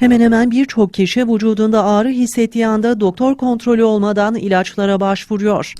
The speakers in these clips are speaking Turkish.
Hemen hemen birçok kişi vücudunda ağrı hissettiği anda doktor kontrolü olmadan ilaçlara başvuruyor.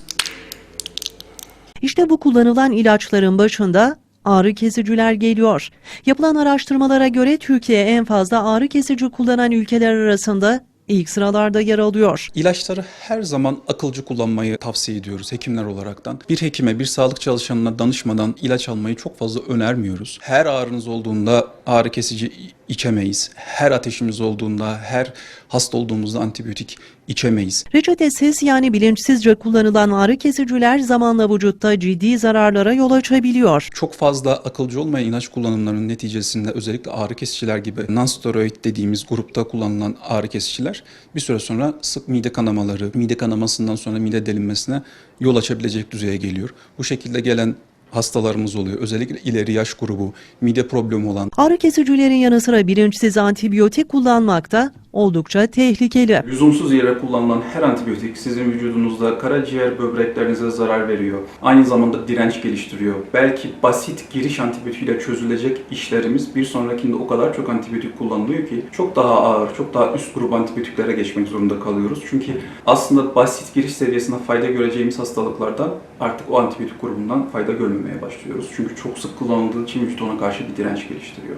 İşte bu kullanılan ilaçların başında ağrı kesiciler geliyor. Yapılan araştırmalara göre Türkiye en fazla ağrı kesici kullanan ülkeler arasında ilk sıralarda yer alıyor. İlaçları her zaman akılcı kullanmayı tavsiye ediyoruz hekimler olaraktan. Bir hekime, bir sağlık çalışanına danışmadan ilaç almayı çok fazla önermiyoruz. Her ağrınız olduğunda ağrı kesici içemeyiz. Her ateşimiz olduğunda, her hasta olduğumuzda antibiyotik içemeyiz. Reçetesiz yani bilinçsizce kullanılan ağrı kesiciler zamanla vücutta ciddi zararlara yol açabiliyor. Çok fazla akılcı olmayan ilaç kullanımlarının neticesinde özellikle ağrı kesiciler gibi non-steroid dediğimiz grupta kullanılan ağrı kesiciler bir süre sonra sık mide kanamaları, mide kanamasından sonra mide delinmesine yol açabilecek düzeye geliyor. Bu şekilde gelen hastalarımız oluyor. Özellikle ileri yaş grubu, mide problemi olan Ağrı kesicilerin yanı sıra bilinçsiz antibiyotik kullanmak da oldukça tehlikeli. Lüzumsuz yere kullanılan her antibiyotik sizin vücudunuzda karaciğer böbreklerinize zarar veriyor. Aynı zamanda direnç geliştiriyor. Belki basit giriş antibiyotiğiyle çözülecek işlerimiz bir sonrakinde o kadar çok antibiyotik kullanılıyor ki çok daha ağır, çok daha üst grup antibiyotiklere geçmek zorunda kalıyoruz. Çünkü aslında basit giriş seviyesinde fayda göreceğimiz hastalıklardan artık o antibiyotik grubundan fayda görmemeye başlıyoruz. Çünkü çok sık kullanıldığı için vücut ona karşı bir direnç geliştiriyor.